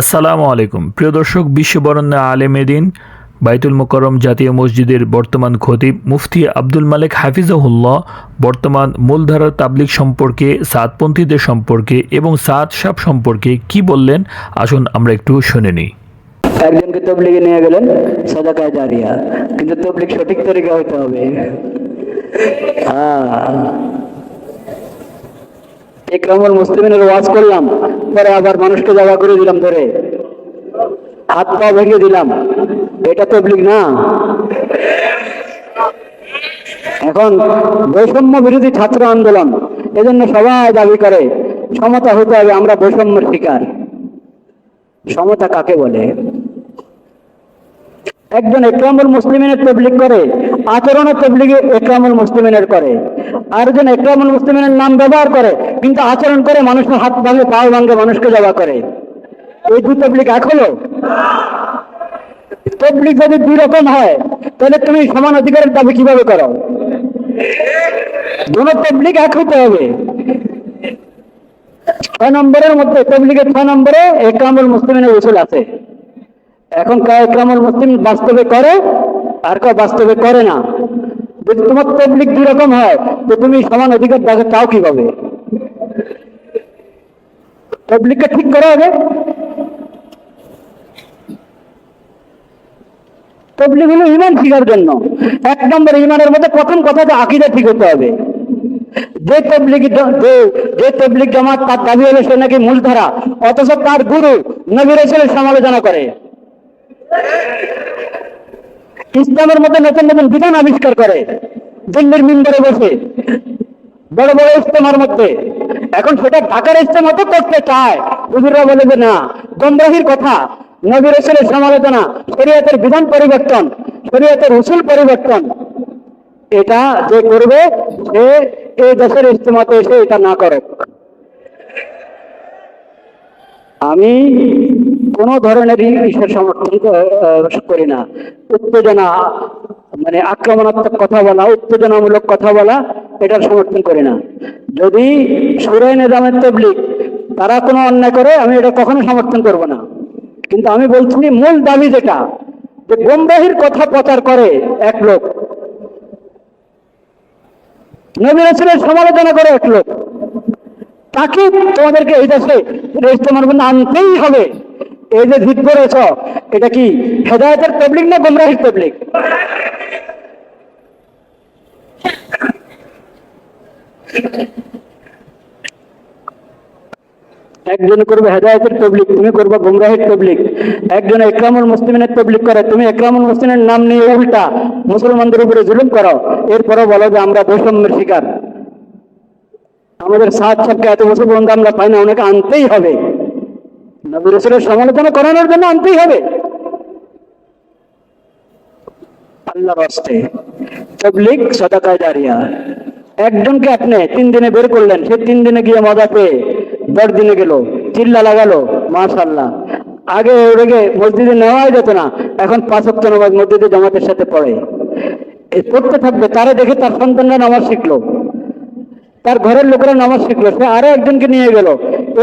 আসসালামু আলাইকুম। প্রিয় দর্শক, বিশ্ববরণ্য আলেমেদিন বাইতুল মোকরম জাতীয় মসজিদের বর্তমান খতিব মুফতি আব্দুল মালিক হাফিজাহুল্লাহ বর্তমান মূলধারার তাবলিক সম্পর্কে, সাতপন্থীদের সম্পর্কে এবং সাত সাপ সম্পর্কে কি বললেন? আসুন আমরা একটু শুনে নিই। একজনকে তবলিগে নিয়ে গেলেন, সদাকায় জারিয়া। কিন্তু তবলিগ সঠিক তরিকা হইতে হবে। হ্যাঁ। ইকরামুল মুসলিমের ওয়াজ করলাম। পরে আবার মানুষকে জায়গা করে দিলাম ধরে। হাত পা ভেঙে দিলাম। এটা তবলিগ না। এখন বৈষম্য বিরোধী ছাত্র আন্দোলন, এজন্য সবাই দাবি করে, সমতা হতে হবে, আমরা বৈষম্যের শিকার। সমতা কাকে বলে? একজন একরামুল মুসলিমিনের তবলিগ করে, আচরণও তবলিগে একরামুল মুসলিমিনের করে। আরেকজন একরামুল মুসলিমিনের নাম ব্যবহার করে কিন্তু আচরণ করে মানুষের হাত ভাঙে, পাও ভাঙে, মানুষকে জবা করে। এই দু তবলিগ এক হলো? তবলিগ যদি দুই রকম হয়, তাহলে তুমি সমান অধিকারের দাবি কীভাবে করো? দুটো তবলিগ এক হতে হবে। ছয় নম্বরের মধ্যে, তবলিগের ছয় নম্বরে একরামুল মুসলিমের উসুল আছে। এখন কয় একরামুল মুসলিম বাস্তবে করে, আর কেউ বাস্তবে করে না? যদি তোমার তবলিগ দুই রকম হয়, তো তুমি সমান অধিকার চাও কীভাবে? তবলিগকে ঠিক করা হবে? তবলিগ হলো ইমান শিখার জন্য। এক নম্বর ইমানের মধ্যে প্রথম কথা যে আকিদা ঠিক হতে হবে। যে তবলিগ যে তবলিগ জামাত তার দাবি হলো সে নাকি মূলধারা, অথচ তার গুরু নবী রসুলের সমালোচনা করে। ইসলামের মধ্যে নতুন নতুন বিধান আবিষ্কার করে। দিল্লির মিম্বরে বসে। বড় বড় ইস্তেমার মধ্যে। এখন সেটা ঢাকার ইস্তেমা তো করতে চায়। হুজুররা বলে যে না, গম্রাহির কথা। নবী রসুলের সমালোচনা, শরীয়তের বিধান পরিবর্তন, শরীয়তের উসুল পরিবর্তন। এটা যে করবে, সে এই দেশের ইস্তেমাতে এসে এটা না করুক। আমি কোন ধরনের ঈশ্বর সমর্থন করি না। উত্তেজনা মানে আক্রমণাত্মক কথা বলা, উত্তেজনামূলক কথা বলা এটার সমর্থন করি না। যদি সুরাই নিজামের তবলিক তারা কোনো অন্যায় করে, আমি এটা কখনো সমর্থন করব না। কিন্তু আমি বলছি মূল দাবি যেটা, যে বোম্বাহির কথা প্রচার করে এক লোক। নবী রাসূলের সমালোচনা করে এক লোক। তাকে তোমাদেরকে এই দেশে ইস্তেমার মধ্যে আনতেই হবে। এই যে ভিত করেছ, এটা কি হেদায়তের তবলিক না গোমরাহির তবলিক একজন করবে হেদায়তের তবলিক তুমি করবে গুমরাহির তবলিক একজন একরামুল মুসলিমের তবলিক করে, তুমি একরামুল মুসলিমের নাম নিয়ে উল্টা মুসলমানদের উপরে জুলুম করো। এরপরও বলো যে আমরা বৈষম্যের শিকার। আমাদের সাত সাতকে এত বছর পর্যন্ত আমরা পাই না, ওনাকে আনতেই হবে। নবী সমালোচনা করানোর জন্য আনতেই হবে। আল্লাহর হস্তে তবলিক সদাকায় দাঁড়িয়া একজনকে আপনি তিন দিনে বের করলেন, সে তিন দিনে গিয়ে মজা পেয়ে দশ দিনে গেল, চিল্লা লাগালো মাশাল্লাহ আগে ওটাকে মসজিদে নেওয়াই যেত না, এখন পাঁচ অক্ট নামাজ মসজিদে জামাতের সাথে পড়ে। পড়তে থাকবে, তারা দেখে তার সন্তানরা নামাজ শিখলো। তার ঘরের লোকেরা নামাজ শিখলো, সে আরও একজনকে নিয়ে গেল।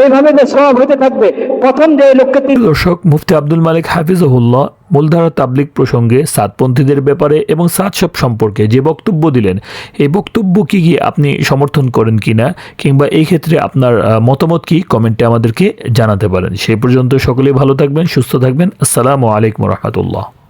এইভাবে যে সব হতে থাকবে, প্রথম যে লোককে দর্শক, মুফতি আব্দুল মালিক হাফিজাহুল্লাহ মূলধারা তাবলিক প্রসঙ্গে সাতপন্থীদের ব্যাপারে এবং সাত সব সম্পর্কে যে বক্তব্য দিলেন, এই বক্তব্য কি কি আপনি সমর্থন করেন কি না কিংবা এই ক্ষেত্রে আপনার মতামত কি, কমেন্টে আমাদেরকে জানাতে পারেন। সেই পর্যন্ত সকলেই ভালো থাকবেন, সুস্থ থাকবেন। আসসালামু আলাইকুম রহমতুল্লাহ।